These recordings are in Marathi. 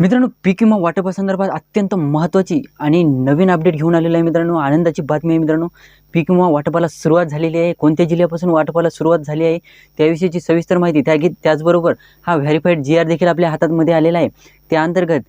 मित्रांनो पीक विमा वाटपासंदर्भात अत्यंत महत्त्वाची आणि नवीन अपडेट घेऊन आलेलं आहे मित्रांनो आनंदाची बातमी आहे मित्रांनो. पीक विमा वाटपाला सुरुवात झालेली आहे कोणत्या जिल्ह्यापासून वाटपाला सुरुवात झाली आहे त्याविषयीची सविस्तर माहिती त्या त्याचबरोबर हा व्हेरीफाईड जी आर देखील आपल्या हातामध्ये आलेला आहे. त्या अंतर्गत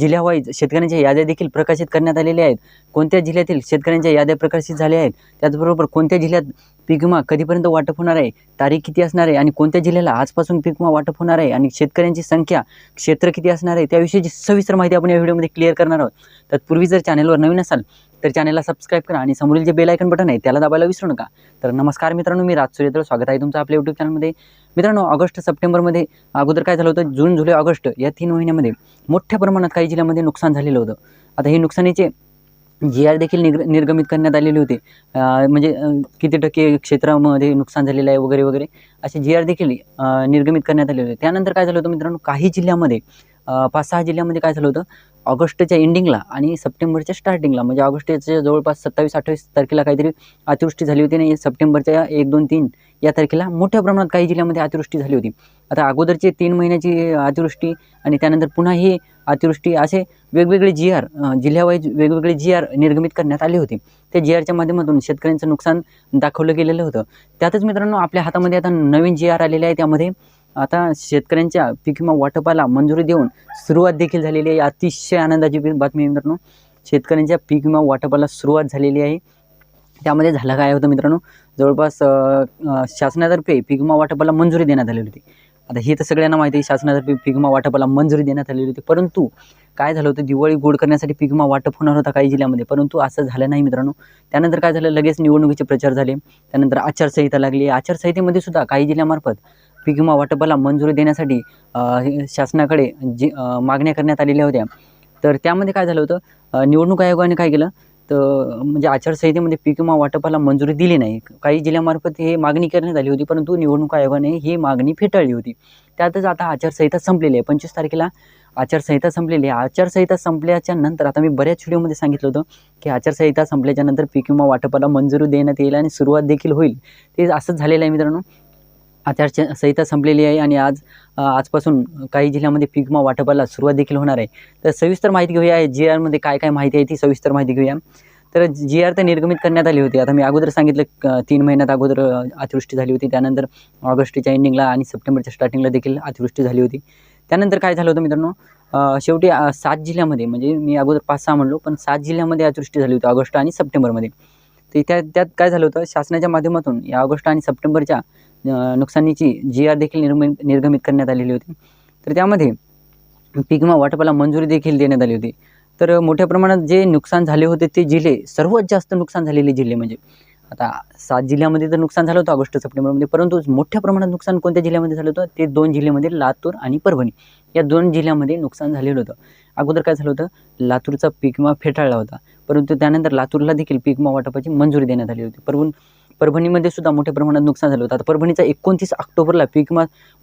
जिल्ह्यावाईज शेतकऱ्यांच्या याद्या देखील प्रकाशित करण्यात आलेल्या आहेत. कोणत्या जिल्ह्यातील शेतकऱ्यांच्या याद्या प्रकाशित झाल्या आहेत? त्याचबरोबर कोणत्या जिल्ह्यात पीक विमा कधीपर्यंत वाटप होणार आहे? तारीख किती असणार आहे? आणि कोणत्या जिल्ह्याला आजपासून पीक विमा वाटप होणार आहे? आणि शेतकऱ्यांची संख्या क्षेत्र किती असणार आहे? त्याविषयीची सविस्तर माहिती आपण या व्हिडिओमध्ये क्लिअर करणार आहोत. तत्पूर्वी जर चॅनलवर नवीन असाल तर चॅनलला सबस्क्राईब करा आणि समोरील जे बेल आयकन बटन आहे त्याला दाबायला विसरू नका. तर नमस्कार मित्रांनो मी राज सूर्यदळ स्वागत आहे तुमचं आपल्या यूट्यूब चॅनलमध्ये मित्रांनो ऑगस्ट सप्टेंबरमध्ये अगोदर काय झालं होतं? जून जुलै ऑगस्ट या तीन महिन्यामध्ये मोठ्या प्रमाणात काही जिल्ह्यामध्ये नुकसान झालेलं होतं. आता हे नुकसानीचे जी आर देखील निग निर्गमित करण्यात आलेले होते. म्हणजे किती टक्के क्षेत्रामध्ये नुकसान झालेलं आहे वगैरे वगैरे असे जी आर देखील निर्गमित करण्यात आले होते. त्यानंतर काय झालं होतं मित्रांनो? काही जिल्ह्यामध्ये पाच सहा जिल्ह्यामध्ये काय झालं होतं? ऑगस्टच्या एंडिंगला आणि सप्टेंबरच्या स्टार्टिंगला म्हणजे ऑगस्टच्या जवळपास सत्तावीस अठ्ठावीस तारखेला काहीतरी अतिवृष्टी झाली होती आणि सप्टेंबरच्या एक दोन तीन या तारखेला मोठ्या प्रमाणात काही जिल्ह्यामध्ये अतिवृष्टी झाली होती. आता अगोदरचे तीन महिन्याची अतिवृष्टी आणि त्यानंतर पुन्हा ही अतिवृष्टी असे वेगवेगळे जी आर जिल्ह्यावाईज वेगवेगळे जी आर निर्गमित करण्यात आले होते. त्या जी आरच्या माध्यमातून शेतकऱ्यांचं नुकसान दाखवलं गेलेलं होतं. त्यातच मित्रांनो आपल्या हातामध्ये आता नवीन जी आर आलेले आहे. त्यामध्ये आता शेतकऱ्यांच्या पीक विमा वाटपाला मंजुरी देऊन सुरुवात देखील झालेली आहे. अतिशय आनंदाची बातमी आहे मित्रांनो. शेतकऱ्यांच्या पीक विमा वाटपाला सुरुवात झालेली आहे. त्यामध्ये झालं काय होतं मित्रांनो? जवळपास शासनातर्फे पीक विमा वाटपाला मंजुरी देण्यात आलेली होती. आता हे तर सगळ्यांना माहिती आहे शासनातर्फे पीक विमा वाटपाला मंजुरी देण्यात आलेली होती. परंतु काय झालं होतं? दिवाळी गोड करण्यासाठी पीक विमा वाटप होणार होता काही जिल्ह्यामध्ये. परंतु असं झालं नाही मित्रांनो. त्यानंतर काय झालं? लगेच निवडणुकीचे प्रचार झाले. त्यानंतर आचारसंहिता लागली आचारसंहितेमध्ये सुद्धा काही जिल्ह्यामार्फत पीक विमा वाटपाला मंजुरी देण्यासाठी शासनाकडे जी मागण्या करण्यात आलेल्या होत्या. तर त्यामध्ये काय झालं होतं निवडणूक आयोगाने काय केलं तर म्हणजे आचारसंहितेमध्ये पीक विमा वाटपाला मंजुरी दिली नाही. काही जिल्ह्यामार्फत हे मागणी करण्यात आली होती परंतु निवडणूक आयोगाने ही मागणी फेटाळली होती. त्यातच आता आचारसंहिता संपलेली आहे. पंचवीस तारखेला आचारसंहिता संपलेली आहे. आचारसंहिता संपल्याच्या नंतर आता मी बऱ्याच व्हिडिओमध्ये सांगितलं होतं की आचारसंहिता संपल्याच्या नंतर पीक विमा वाटपाला मंजुरी देण्यात येईल आणि सुरुवात देखील होईल. ते असंच झालेलं आहे मित्रांनो. आचारसंहिता संपलेली आहे आणि आज आजपासून काही जिल्ह्यामध्ये पीक वाटपाला सुरुवात देखील होणार आहे. तर सविस्तर माहिती घेऊया. जी आरमध्ये काय काय माहिती आहे ती सविस्तर माहिती घेऊया. तर जी आर तर निर्गमित करण्यात आली होती. आता मी अगोदर सांगितलं तीन महिन्यात अगोदर अतिवृष्टी झाली होती. त्यानंतर ऑगस्टच्या एंडिंगला आणि सप्टेंबरच्या स्टार्टिंगला देखील अतिवृष्टी झाली होती. त्यानंतर काय झालं होतं मित्रांनो? शेवटी सात जिल्ह्यामध्ये म्हणजे मी अगोदर पाच सहा म्हणलो पण सात जिल्ह्यामध्ये अतिवृष्टी झाली होती ऑगस्ट आणि सप्टेंबरमध्ये. तर त्या त्यात काय झालं होतं शासनाच्या माध्यमातून या ऑगस्ट आणि सप्टेंबरच्या नुकसानीची जी आर देखील निर्मित निर्गमित करण्यात आलेली होती. तर त्यामध्ये पीक विमा वाटपाला मंजुरी देखील देण्यात आली होती. तर मोठ्या प्रमाणात जे नुकसान झाले होते ते जिल्हे सर्वात जास्त नुकसान झालेले जिल्हे म्हणजे आता सात जिल्ह्यामध्ये तर नुकसान झालं होतं ऑगस्ट सप्टेंबरमध्ये परंतु मोठ्या प्रमाणात नुकसान कोणत्या जिल्ह्यामध्ये झालं होतं? ते दोन जिल्ह्यामध्ये लातूर आणि परभणी. या दोन जिल्ह्यामध्ये नुकसान झालेलं होतं. अगोदर काय झालं होतं? लातूरचा पीक विमा फेटाळला होता. परंतु त्यानंतर लातूरला देखील पीक वाटपाची मंजुरी देण्यात आली होती. परंतु परभणीमध्ये सुद्धा मोठ्या प्रमाणात नुकसान झालं होतं. आता परभणीचा एकोणतीस ऑक्टोबरला पीक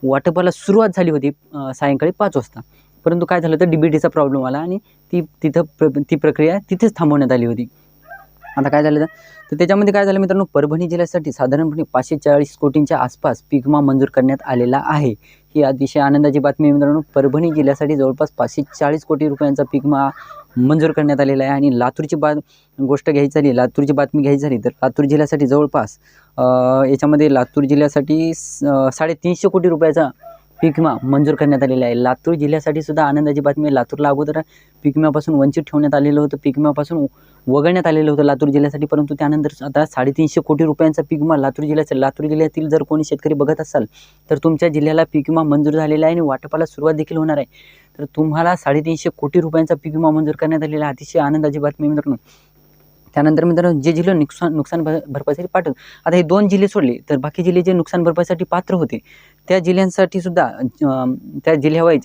वाटपाला सुरुवात झाली होती सायंकाळी पाच वाजता. परंतु काय झालं तर डी बी टीचा प्रॉब्लेम आला आणि ती तिथं प्र ती प्रक्रिया तिथेच थांबवण्यात आली होती. आता काय झालं तर त्याच्यामध्ये काय झालं मित्रांनो? परभणी जिल्ह्यासाठी साधारणपणे पाचशे चाळीस कोटींच्या आसपास पिकमा मंजूर करण्यात आलेला आहे. ही अतिशय आनंदाची बातमी आहे मित्रांनो. परभणी जिल्ह्यासाठी जवळपास पाचशे चाळीस कोटी रुपयांचा पिकमा मंजूर करण्यात आलेला आहे आणि लातूरची बा गोष्ट घ्यायची झाली लातूरची बातमी घ्यायची झाली तर लातूर जिल्ह्यासाठी जवळपास याच्यामध्ये लातूर जिल्ह्यासाठी स- साडेतीनशे कोटी रुपयाचा पीक विमा मंजूर करण्यात आलेला आहे. लातूर जिल्ह्यासाठी सुद्धा आनंदाची बातमी आहे. लातूरला अगोदर पीक विम्यापासून वंचित ठेवण्यात आलेलं होतं पीक विम्यापासून वगळण्यात आलेलं होतं लातूर जिल्ह्यासाठी परंतु त्यानंतर आता साडेतीनशे कोटी रुपयांचा पीक विमा लातूर जिल्ह्याचा लातूर जिल्ह्यातील जर कोणी शेतकरी बघत असाल तर तुमच्या जिल्ह्याला पीक विमा मंजूर झालेला आहे आणि वाटपाला सुरुवात देखील होणार आहे. तर तुम्हाला साडेतीनशे कोटी रुपयांचा पीक विमा मंजूर करण्यात आलेला आहे. अतिशय आनंदाची बातमी मित्रांनो. त्यानंतर मित्रांनो जे जिल्हे नुकसान नुकसान भरपाईसाठी पाठवत आता हे दोन जिल्हे सोडले तर बाकी जिल्हे जे नुकसान भरपाईसाठी पात्र होते त्या जिल्ह्यांसाठी सुद्धा त्या जिल्ह्यावाईज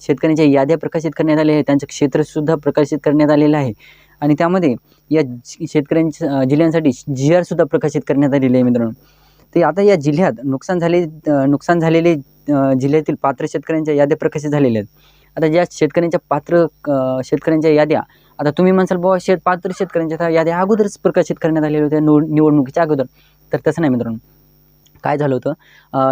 शेतकऱ्यांच्या याद्या प्रकाशित करण्यात आल्या आहेत. त्यांचं क्षेत्रसुद्धा प्रकाशित करण्यात आलेलं आहे. आणि त्यामध्ये या शेतकऱ्यांच्या जिल्ह्यांसाठी जी आरसुद्धा प्रकाशित करण्यात आलेलं आहे मित्रांनो. ते आता या जिल्ह्यात नुकसान झाले नुकसान झालेले जिल्ह्यातील पात्र शेतकऱ्यांच्या याद्या प्रकाशित झालेल्या आहेत. आता ज्या शेतकऱ्यांच्या पात्र शेतकऱ्यांच्या याद्या आता तुम्ही म्हणसाल बुवा शेत पात्र शेतकऱ्यांच्या त्या याद्या अगोदरच प्रकाशित करण्यात आलेल्या होत्या निवडणुकीच्या अगोदर. तर तसं नाही मित्रांनो. काय झालं होतं?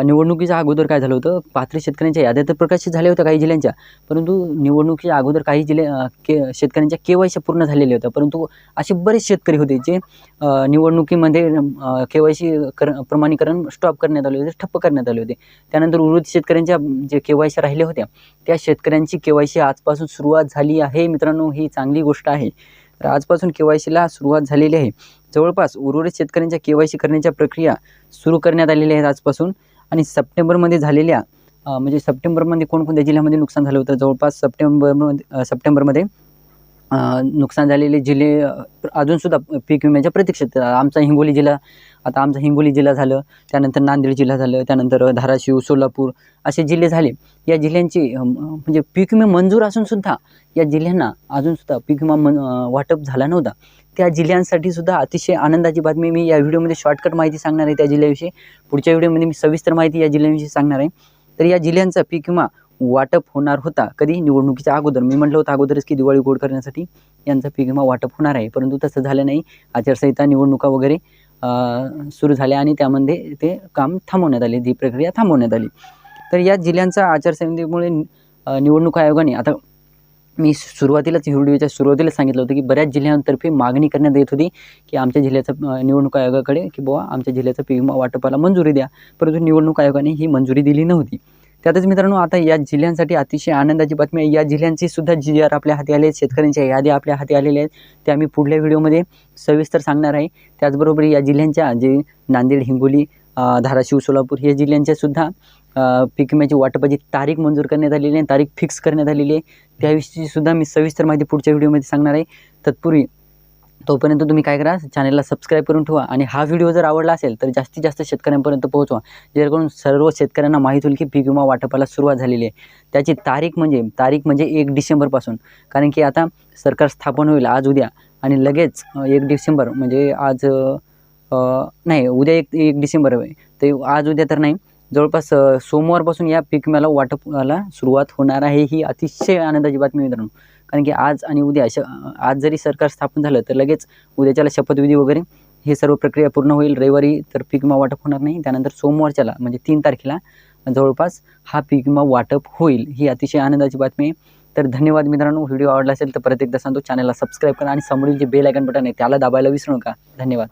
निवडणुकीच्या अगोदर काय झालं होतं? पात्र शेतकऱ्यांच्या याद्या तर प्रकाशित झाल्या होत्या काही जिल्ह्यांच्या. परंतु निवडणुकीच्या अगोदर काही जिल्हे के शेतकऱ्यांच्या के वाय सी पूर्ण झालेल्या होत्या. परंतु असे बरेच शेतकरी होते जे निवडणुकीमध्ये के वाय सी कर प्रमाणीकरण स्टॉप करण्यात आले होते ठप्प करण्यात आले होते. त्यानंतर उर्वरित शेतकऱ्यांच्या जे के वाय सी राहिल्या होत्या त्या शेतकऱ्यांची के वाय सी आजपासून सुरुवात झाली आहे. मित्रांनो ही चांगली गोष्ट आहे. तर आजपासून के वाय सीला सुरुवात झालेली आहे. जवळपास उर्वरित शेतकऱ्यांच्या के वाय सी करण्याच्या प्रक्रिया सुरू करण्यात आलेल्या आहेत आजपासून. आणि सप्टेंबरमध्ये झालेल्या म्हणजे सप्टेंबरमध्ये कोणकोणत्या जिल्ह्यामध्ये नुकसान झालं होतं? जवळपास सप्टेंबरमध्ये सप्टेंबरमध्ये नुकसान झालेले जिल्हे अजूनसुद्धा पीक विम्याच्या प्रतीक्षेत. आमचा हिंगोली जिल्हा आता आमचा हिंगोली जिल्हा झालं त्यानंतर नांदेड जिल्हा झालं त्यानंतर धाराशिव सोलापूर असे जिल्हे झाले. या जिल्ह्यांची म्हणजे पीक विमा मंजूर असूनसुद्धा या जिल्ह्यांना अजूनसुद्धा पीक विमा मन वाटप झाला नव्हता. त्या जिल्ह्यांसाठी सुद्धा अतिशय आनंदाची बातमी मी या व्हिडिओमध्ये शॉर्टकट माहिती सांगणार आहे त्या जिल्ह्याविषयी. पुढच्या व्हिडिओमध्ये मी सविस्तर माहिती या जिल्ह्याविषयी सांगणार आहे. तर या जिल्ह्यांचा पीक विमा वाटप होणार होता. कधी? निवडणुकीच्या अगोदर. मी म्हटलं होतं अगोदरच की दिवाळी गोड करण्यासाठी यांचा पीक विमा वाटप होणार आहे. परंतु तसं झालं नाही. आचारसंहिता निवडणुका वगैरे सुरू झाल्या आणि त्यामध्ये ते काम थांबवण्यात आले. ती प्रक्रिया थांबवण्यात आली. तर या जिल्ह्यांचा आचारसंहितेमुळे निवडणूक आयोगाने आता मी सुरुवातीलाच व्हिडिओच्या सुरुवातीला सांगितलं होतं की बऱ्याच जिल्ह्यांतर्फे मागणी करण्यात येत होती की आमच्या जिल्ह्याचं निवडणूक आयोगाकडे की बुवा आमच्या जिल्ह्याचं पीक विमा वाटपाला मंजुरी द्या. परंतु निवडणूक आयोगाने ही मंजुरी दिली नव्हती. त्यातच मित्रांनो आता या जिल्ह्यांसाठी अतिशय आनंदाची बातमी आहे. या जिल्ह्यांची सुद्धा जी आर आपल्या हाती आले आहेत शेतकऱ्यांच्या याद्या आपल्या हाती आलेल्या आहेत त्या मी पुढल्या व्हिडिओमध्ये सविस्तर सांगणार आहे. त्याचबरोबर या जिल्ह्यांच्या जे नांदेड हिंगोली धाराशिव सोलापूर या जिल्ह्यांच्यासुद्धा पीक विम्याची वाटपाची तारीख मंजूर करण्यात आलेली आहे तारीख फिक्स करण्यात आलेली आहे. त्याविषयीसुद्धा मी सविस्तर माहिती पुढच्या व्हिडिओमध्ये सांगणार आहे. तत्पूर्वी तोपर्यंत तुम्ही काय करा चॅनलला सबस्क्राईब करून ठेवा आणि हा व्हिडिओ जर आवडला असेल तर जास्तीत जास्त शेतकऱ्यांपर्यंत पोहोचवा जेणेकरून सर्व शेतकऱ्यांना माहीत होईल की पीक विमा वाटपाला सुरुवात झालेली आहे. त्याची तारीख म्हणजे तारीख म्हणजे एक डिसेंबरपासून कारण की आता सरकार स्थापन होईल आज उद्या आणि लगेच एक डिसेंबर म्हणजे आज नाही उद्या एक एक डिसेंबर आहे. ते आज उद्या तर नाही जवळपास सोमवारपासून या पीक विम्याला वाटपाला सुरुवात होणार आहे ही अतिशय आनंदाची बातमी मित्रांनो. कारण की आज आणि उद्या श आज जरी सरकार स्थापन झालं तर लगेच उद्याच्याला शपथविधी वगैरे हे सर्व प्रक्रिया पूर्ण होईल. रविवारी तर पीक विमा वाटप होणार नाही. त्यानंतर सोमवारच्याला म्हणजे तीन तारखेला जवळपास हा पीक विमा वाटप होईल ही अतिशय आनंदाची बातमी आहे. तर धन्यवाद मित्रांनो. व्हिडिओ आवडला असेल तर प्रत्येकदा सांगतो. चॅनलला सबस्क्राईब करा आणि समोरील जे बेल आयकन बटन आहे त्याला दाबायला विसरू नका. धन्यवाद.